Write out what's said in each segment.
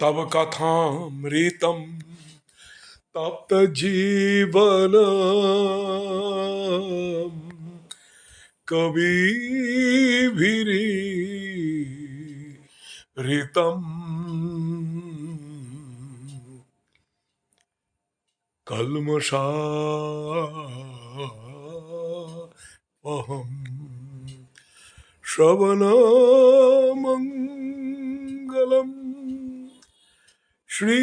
तव कथामृतं तप्तजीवन कविभिरीरितम् कल्मषा अहं श्रवणमङ्गलम् श्री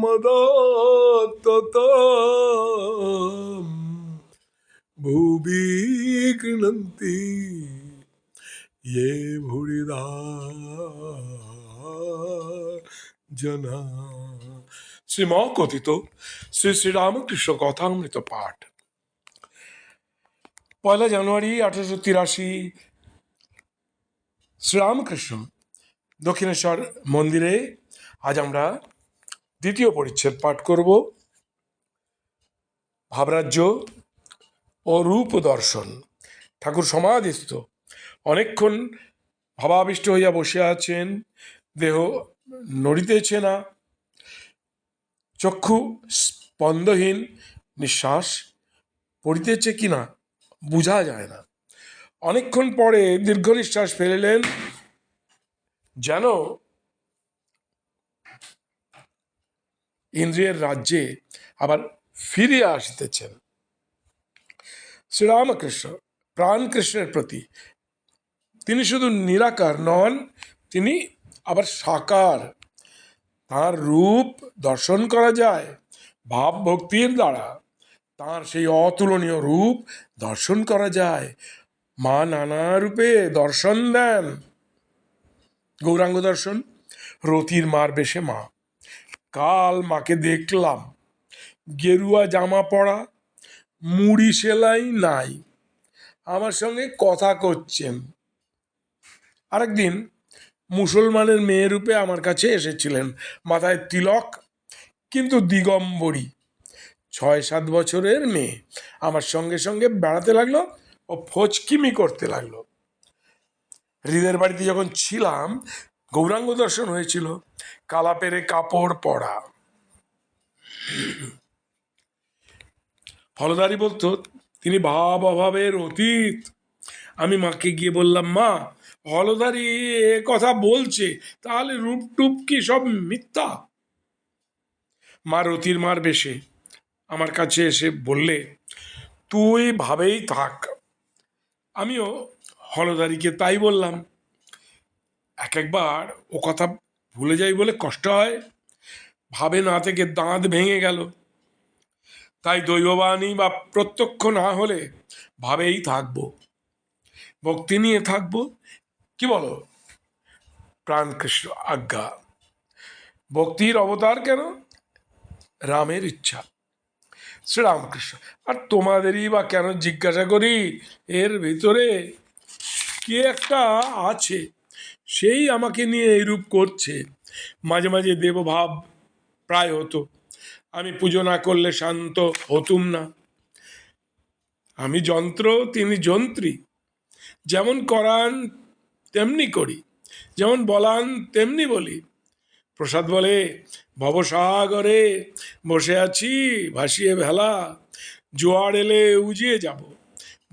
मदातता भुवि गृह्णन्ति ये भूरिदा जना শ্রীম কথিত শ্রী শ্রীরামকৃষ্ণ কথামৃত পাঠ পয়লা জানুয়ারি আঠারোশো তিরাশি শ্রীরামকৃষ্ণ দক্ষিণেশ্বর মন্দিরে আজ আমরা দ্বিতীয় পরিচ্ছেদ পাঠ করব। ভাবরাজ্য ও রূপ দর্শন। ঠাকুর সমাধিস্থ। অনেকক্ষণ ভাবাবিষ্ট হইয়া বসে আছেন, দেহ নড়িতেছে না। চক্ষু স্পন্দহীন নিঃশ্বাস পড়িতেছে কি না বোঝা যায় না। অনেকক্ষণ পরে দীর্ঘ নিঃশ্বাস ফেলিলেন, যেন ইন্দ্রিয়ের রাজ্যে আবার ফিরিয়ে আসিতেছেন। শ্রীরামকৃষ্ণ প্রাণকৃষ্ণের প্রতি তিনি শুধু নিরাকার নন, তিনি আবার সাকার। তার রূপ দর্শন করা যায় ভাব ভক্তির দ্বারা। তার সেই অতুলনীয় রূপ দর্শন করা যায়। মা নানা রূপে দর্শন দেন। গৌরাঙ্গ দর্শন, রতির মার বেশে মা। কাল মাকে দেখলাম, গেরুয়া জামা পরা মুড়ি সেলাই নাই। আমার সঙ্গে কথা করছেন। আরেকদিন মুসলমানের মেয়ে রূপে আমার কাছে এসেছিলেন, মাথায় তিলক, কিন্তু দিগম্বরী। ছয় সাত বছরের মেয়ে। আমার সঙ্গে সঙ্গে বেড়াতে লাগল ও ফচকিমি করতে লাগল। হৃদের বাড়িতে যখন ছিলাম, গৌরাঙ্গ দর্শন হয়েছিল, কালাপেরে কাপড় পরা। হলদারি বলতো, তিনি ভাব অভাবের অতীত। আমি মাকে গিয়ে বললাম, মা হলদারি এ কথা বলছে, তাহলে রূপ টুপ কি সব মিথ্যা? মা রতির মার বেশে আমার কাছে এসে বললে, তুই ভাবেই থাক আমিও হলদারিকে তাই বললাম, এক একবার ও কথা ভুলে যাই বলে কষ্ট হয়। ভাবে না থেকে দাঁত ভেঙে গেল। তাই দৈববাণী বা প্রত্যক্ষ না হলে ভাবেই থাকব। ভক্তি নিয়ে থাকব। কি বলো? প্রাণকৃষ্ণ আজ্ঞা। ভক্তির অবতার কেন? রামের ইচ্ছা। শ্রীরামকৃষ্ণ। আর তোমাদেরই বা কেন জিজ্ঞাসা করি? এর ভিতরে কে একটা আছে, সেই আমাকে নিয়ে এইরূপ করছে। মাঝে মাঝে দেবভাব প্রায় হতো। আমি পুজো না করলে শান্ত হতুম না। আমি যন্ত্র, তিনি যন্ত্রী। যেমন করান, তেমনি করি। যেমন বলান, তেমনি বলি। প্রসাদ বলে ভবসাগরে বসে আছি, ভাসিয়ে ভেলা। জোয়ার এলে উজিয়ে যাব,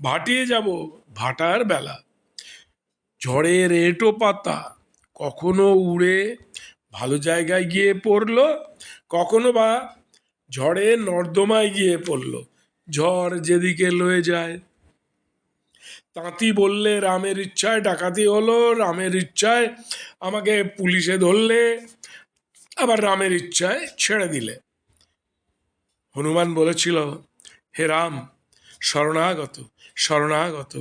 ভাটিয়ে যাব ভাটার বেলা। ঝড়ের এঁটো পাতা কখনো উড়ে ভালো জায়গায় গিয়ে পড়ল, কখনো বা ঝড়ে নর্দমায় গিয়ে পড়ল, ঝড় যেদিকে লয়ে যায়। তাঁতি বললে, রামের ইচ্ছায় ডাকাতি হলো, রামের ইচ্ছায় আমাকে পুলিশে ধরলে আবার রামের ইচ্ছায় ছেড়ে দিলে। হনুমান বলেছিল, হে রাম, শরণাগত শরণাগত।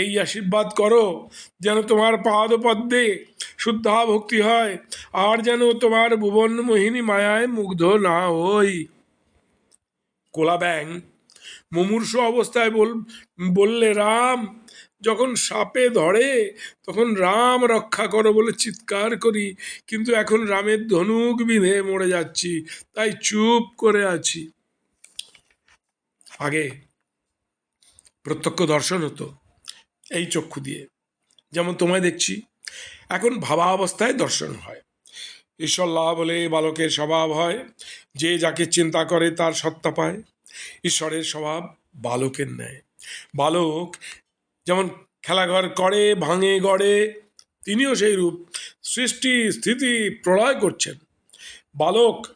এই আশীর্বাদ করো যেন তোমার পাদপদ্মে শুদ্ধা ভক্তি হয়, আর যেন তোমার ভুবন মোহিনী মায়ায় মুগ্ধ না হই। কোলা ব্যাং মুমূর্ষ অবস্থায় বল, বললে, রাম যখন সাপে ধরে, তখন রাম রক্ষা করো বলে চিৎকার করি, কিন্তু এখন রামের ধনুক বিঁধে মরে যাচ্ছি, তাই চুপ করে আছি। আগে প্রত্যক্ষ দর্শন হতো এই চক্ষু দিয়ে, যেমন তোমায় দেখছি। এখন ভাবা অবস্থায় দর্শন হয়। ঈশ্বর হলে বালকের স্বভাব হয়, যে যাকে চিন্তা করে তার সত্তা পায়। ঈশ্বরের স্বভাব বালকের ন্যায়। বালক যেমন খেলাঘর করে, ভাঙে, গড়ে, তিনিও সেই রূপ। সৃষ্টি, স্থিতি প্রলয় করছেন। বালক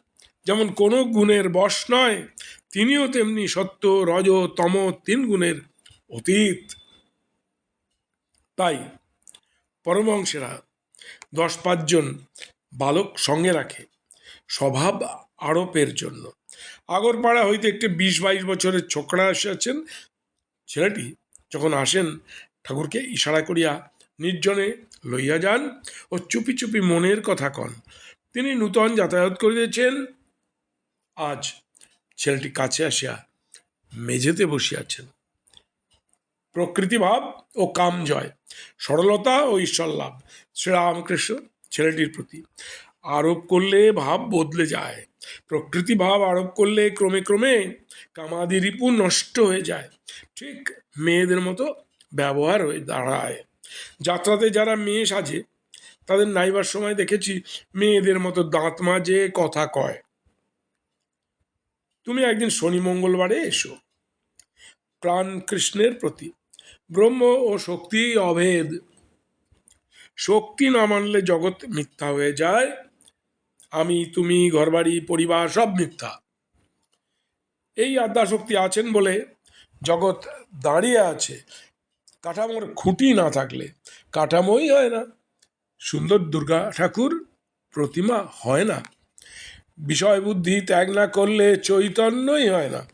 যেমন কোনো গুণের বশ নয়, তিনিও তেমনি সত্য, রজ, তম তিন গুণের অতীত। তাই পরমংসেরা দশ পাঁচজন বালক সঙ্গে রাখে স্বভাব আরোপের জন্য। আগরপাড়া হইতে একটি বিশ বাইশ বছরের ছোকরা আসিয়াছেন ছেলেটি যখন আসেন, ঠাকুরকে ইশারা করিয়া নির্জনে লইয়া যান ও চুপি চুপি মনের কথা কন। তিনি নূতন যাতায়াত করিতেছেন। আজ ছেলেটি কাছে আসিয়া মেঝেতে বসিয়াছেন। প্রকৃতিভাব ও কাম জয় সরলতা ও ঈশ্বর লাভ শ্রীরামকৃষ্ণ ছেলেটির প্রতি আরোপ করলে ভাব বদলে যায়। প্রকৃতি ভাব আরোপ করলে ক্রমে ক্রমে কামাদি রিপু নষ্ট হয়ে যায়। ঠিক মেয়েদের মতো ব্যবহার হয়ে দাঁড়ায়। যাত্রাতে যারা মেয়ে সাজে, তাদের নাইবার সময় দেখেছি মেয়েদের মতো দাঁত মাজে কথা কয়। তুমি একদিন শনি মঙ্গলবারে এসো। প্রাণ কৃষ্ণের প্রতি ব্রহ্ম ও শক্তি অভেদ। শক্তি না মানলে জগৎ মিথ্যা হয়ে যায়। আমি, তুমি, ঘরবাড়ি, পরিবার সব মিথ্যা। এই আদ্যাশক্তি আছেন বলে জগৎ দাঁড়িয়ে আছে। কাঠামোর খুঁটি না থাকলে কাঠামোই হয় না। সুন্দর দুর্গা ঠাকুর প্রতিমা হয় না। বিষয় বুদ্ধি ত্যাগ না করলে চৈতন্যই হয় না।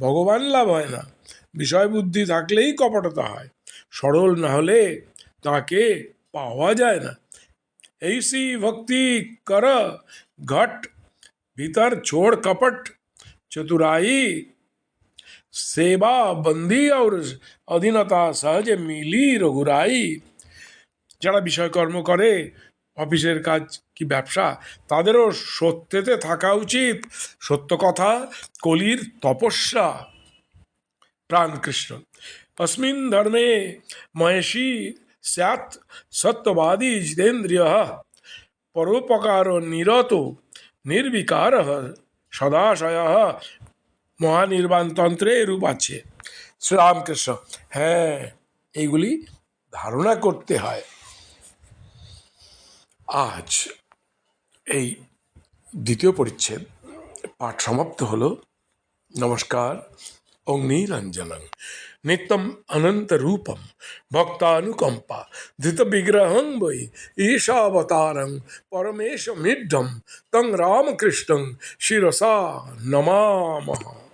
ভগবান লাভ হয় না। বিষয় বুদ্ধি থাকলেই কপটতা হয়। সরল না হলে তাকে পাওয়া যায় না। ऐसी भक्ति कर घट भीतर छोड़ कपट चतुराई सेवा बंदी और अधीनता सहज मिली रघुराई যারা বিষয়কর্ম করে অফিসের কাজ কি ব্যবসা তাদেরও সত্যতে থাকা উচিত সত্য কথা কলির তপস্যা প্রাণকৃষ্ণ अस्मिन् धर्मे महेशी স্যাত সত্যবাদী জিতেন্দ্রিয় পরোপকার নিরত নির্বিকার সদাশয় মহানির্বাণ তন্ত্রে এরূপ আছে শ্রীরামকৃষ্ণ হ্যাঁ এইগুলি ধারণা করতে হয়। আজ এই দ্বিতীয় পরিচ্ছেদ, পাঠ সমাপ্ত হলো। নমস্কার। অগ্নিরঞ্জনং নিত্যম অনন্ত রূপম ভক্তানুকম্পা ধৃত বিগ্রহং বৈ ঈশাবতারং পরমেশ মিড্ঢম তং রামকৃষ্ণং শিরসা নমামহ